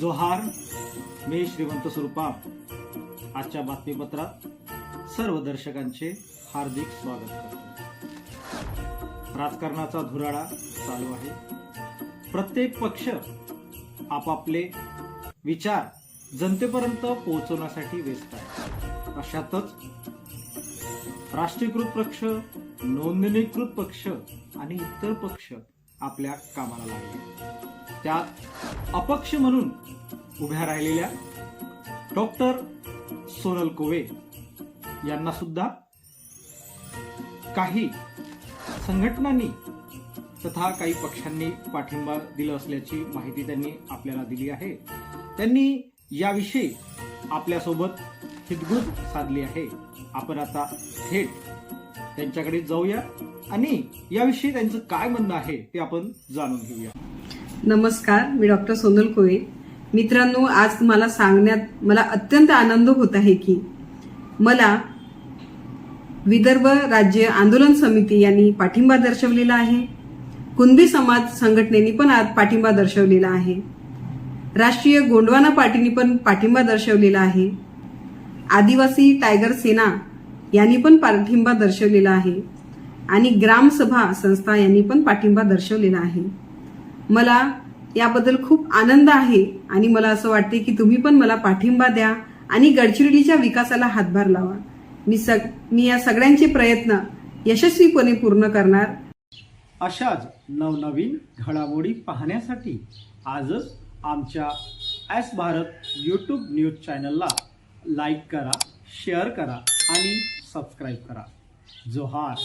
जोहार मी श्रीमंत स्वरूपा आजच्या बातमीपत्रात सर्व दर्शकांचे हार्दिक स्वागत करतो. राजकारणाचा धुराळा चालू आहे. प्रत्येक पक्ष आपापले विचार जनतेपर्यंत पोहोचवण्यासाठी व्यस्त आहे. अशातच राष्ट्रीयकृत पक्ष नोंदणीकृत पक्ष आणि इतर पक्ष आपल्या कामाला लागले. त्यात अपक्ष म्हणून उभ्या राहिलेल्या डॉक्टर सोनल कोवे यांना सुद्धा काही संघटनांनी तथा काही पक्षांनी पाठिंबा दिला असल्याची माहिती त्यांनी आपल्याला दिली आहे. त्यांनी याविषयी आपल्यासोबत हितगुज साधली आहे. आपण आता थेट त्यांच्याकडे जाऊया आणि याविषयी त्यांचं काय म्हणणं आहे ते आपण जाणून घेऊया. नमस्कार मी डॉक्टर सोनल कोळे मित्रांनो आज तुम्हाला सांगण्यात मला अत्यंत आनंद होत आहे की मला विदर्भ राज्य आंदोलन समिती यांनी पाठिंबा दर्शवलेला आहे. कुणबी समाज संघटनेने पण आज पाठिंबा दर्शवलेला आहे. राष्ट्रीय गोंडवाना पार्टीने पण पाठिंबा दर्शवलेला आहे. आदिवासी टायगर सेना यांनी पण पाठिंबा दर्शवलेला आहे. आणि ग्रामसभा संस्था यांनी पण पाठिंबा दर्शवलेला आहे. मला याबद्दल खूप आनंद आहे आणि मला असं वाटते की तुम्ही पण मला पाठिंबा द्या आणि गडचिरोलीच्या विकासाला हातभार लावा. मी सग मी या सगळ्यांचे प्रयत्न यशस्वीपणे पूर्ण करणार. अशाच नवनवीन घडामोडी पाहण्यासाठी आजच आमच्या एस भारत यूट्यूब न्यूज चॅनलला लाईक करा शेअर करा आणि सबस्क्राईब करा. जोहार.